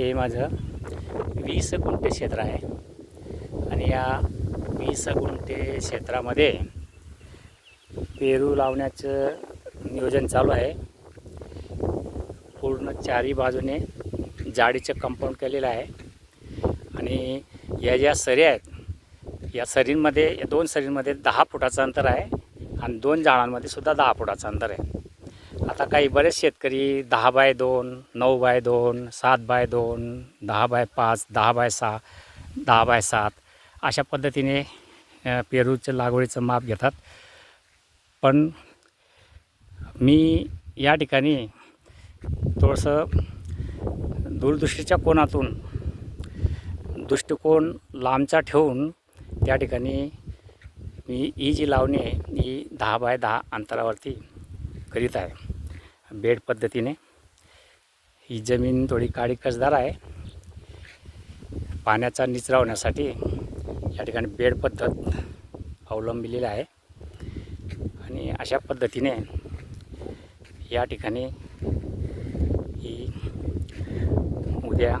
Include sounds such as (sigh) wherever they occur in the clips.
हे माझं वीस गुंठे क्षेत्र आहे. आणि या वीस गुंठे क्षेत्रामध्ये पेरू लावण्याचं नियोजन चालू आहे. पूर्ण चारी बाजूने जाडीचं कंपाऊंड केलेलं आहे. आणि या ज्या सरी आहेत या सरींमध्ये या दोन सरींमध्ये दहा फुटाचं अंतर आहे आणि दोन झाडांमध्ये सुद्धा दहा फुटाचं अंतर आहे. आता काही बरेच शेतकरी दहा बाय दोन नऊ बाय दोन सात बाय दोन दहा बाय पाच दहा बाय सहा दहा बाय सात अशा पद्धतीने पेरूचं लागवडीचं माप घेतात. पण मी या ठिकाणी थोडंसं दूरदृष्टीच्या कोनातून दृष्टिकोन लांबचा ठेवून त्या ठिकाणी मी ही जी लावणी आहे ही दहा बाय दहा अंतरावरती करीत आहे. बेड पद्धतीने. ही जमीन थोडी काळी कसदार आहे. पाण्याचा निचरा होण्यासाठी या ठिकाणी बेड पद्धत अवलंबिलेली आहे. आणि अशा पद्धतीने या ठिकाणी ही उद्या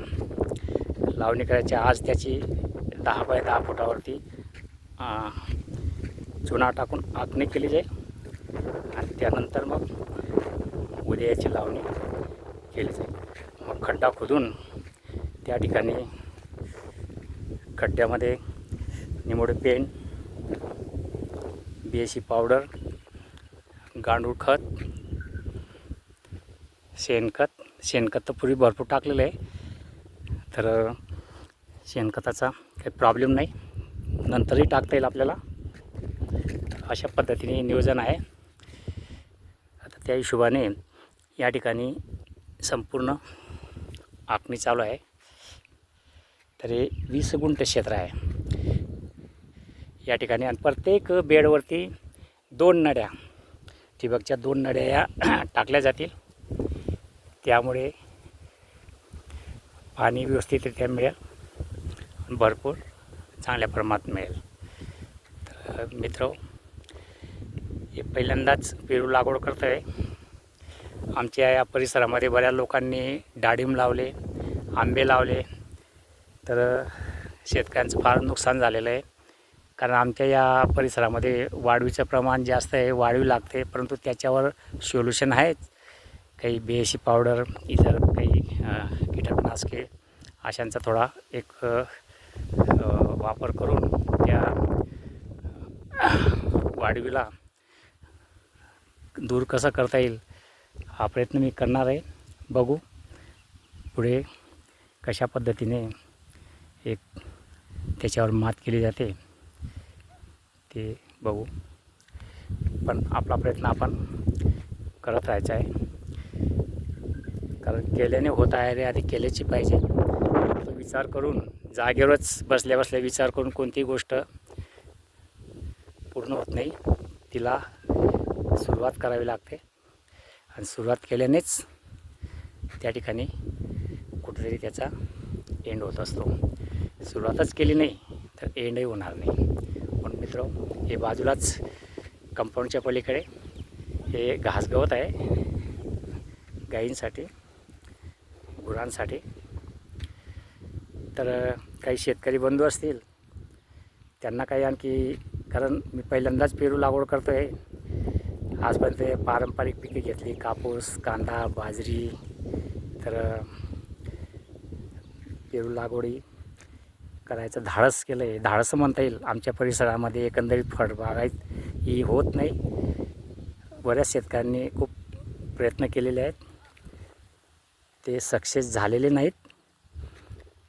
लावणी करायची. आज त्याची दहा बाय दहा फुटावरती चुना टाकून आखणी केली जाईल. आणि त्यानंतर मग उद्या याची लावणी केली जाईल. मग खड्डा खोदून त्या ठिकाणी खड्ड्यामध्ये निमोडे पेंट बी एस सी पावडर गांडूळ खत शेणखत शेणखत तर पूर्वी भरपूर टाकलेलं आहे. तर शेणखताचा काही प्रॉब्लेम नाही. नंतरही टाकता येईल आपल्याला. अशा पद्धतीने नियोजन आहे. आता त्या हिशोबाने या ठिकाणी संपूर्ण आखणी चालू आहे. तर हे वीस गुंठ क्षेत्र आहे. या ठिकाणी आणि प्रत्येक बेडवरती दोन नड्या ठिबकच्या दोन नड्या या (clears throat) टाकल्या जातील. त्यामुळे पाणी व्यवस्थितरित्या मिळेल. भरपूर चांगल्या प्रमाणात मिळेल. तर मित्र हे पहिल्यांदाच पेरू लागवड करतो आहे आमच्या या परिसरामध्ये बऱ्याच लोकांनी डाळिंब लावले आंबे लावले. तर शेतकऱ्यांचं फार नुकसान झालेलं आहे. कारण आमच्या या परिसरामध्ये वाढवीचं प्रमाण जास्त आहे वाढवी लागते. परंतु त्याच्यावर सोल्युशन आहेच. काही बी सी पावडर इतर काही कीटकनाशके अशांचा थोडा एक वापर करून त्या वाढवीला दूर कसं करता येईल? हा प्रयत्न मी करणार आहे. बघू पुढे कशा पद्धतीने एक त्याच्यावर मात केली जाते ते बघू. पण आपला प्रयत्न आपण करत राहायचा आहे. कारण केल्याने होत आहे रे आधी केल्याची पाहिजे. तो विचार करून जागेवरच बसल्या बसल्या विचार करून कोणतीही गोष्ट पूर्ण होत नाही. तिला सुरुवात करावी लागते. आणि सुरुवात केल्यानेच त्या ठिकाणी कुठेतरी त्याचा एंड होत असतो. सुरुवातच केली नाही तर एंडही होणार नाही. पण मित्र हे बाजूलाच कंपाऊंडच्या पलीकडे हे घासगवत आहे. गायींसाठी गुरांसाठी. तर काही शेतकरी बंधू असतील त्यांना काही आणखी कारण मी पहिल्यांदाच पेरू लागवड करतो आहे आजपर्यंत पारंपरिक पिके घेतली कापूस कांदा बाजरी तर पेरू लागवडी करायचं धाडस केलं आहे. धाडसं म्हणता येईल. आमच्या परिसरामध्ये एकंदरीत फळबागायत ही होत नाही. बऱ्याच शेतकऱ्यांनी खूप प्रयत्न केलेले आहेत. ते सक्सेस झालेले नाहीत.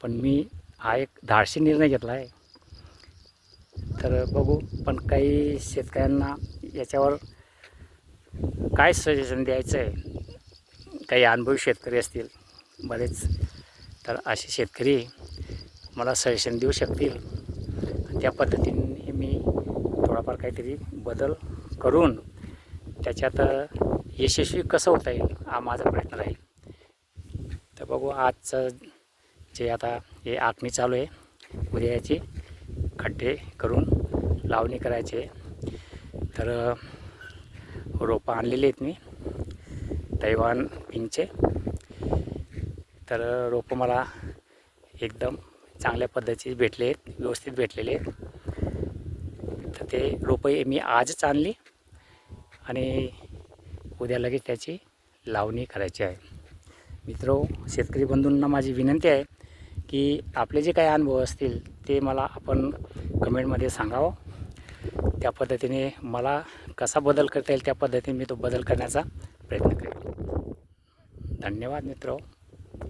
पण मी हा एक धाडशी निर्णय घेतला आहे. तर बघू पण काही शेतकऱ्यांना याच्यावर काय सजेशन द्यायचं आहे काही अनुभवी शेतकरी असतील बरेच. तर असे शेतकरी मला सजेशन देऊ शकतील. त्या पद्धतीने मी थोडाफार काहीतरी बदल करून त्याच्यात यशस्वी कसं होता येईल हा माझा प्रयत्न राहील. तर बघू आजचं जे आता हे आखणी चालू आहे उद्या याची खड्डे करून लावणी करायची. तर रोपं आणलेली आहेत मी. तैवान पिंगचे तर रोपं मला एकदम चांगल्या पद्धतीचे भेटले आहेत व्यवस्थित भेटलेले आहेत. तर ते रोपं मी आजच आणली आणि उद्या लगेच त्याची लावणी करायची आहे. मित्र शेतकरी बंधूंना माझी विनंती आहे की आपले जे काही अनुभव असतील ते मला आपण कमेंटमध्ये सांगावं. त्या पद्धतीने मला कसा बदल करता येईल त्या पद्धतीने मी तो बदल करण्याचा प्रयत्न करेन. धन्यवाद मित्र.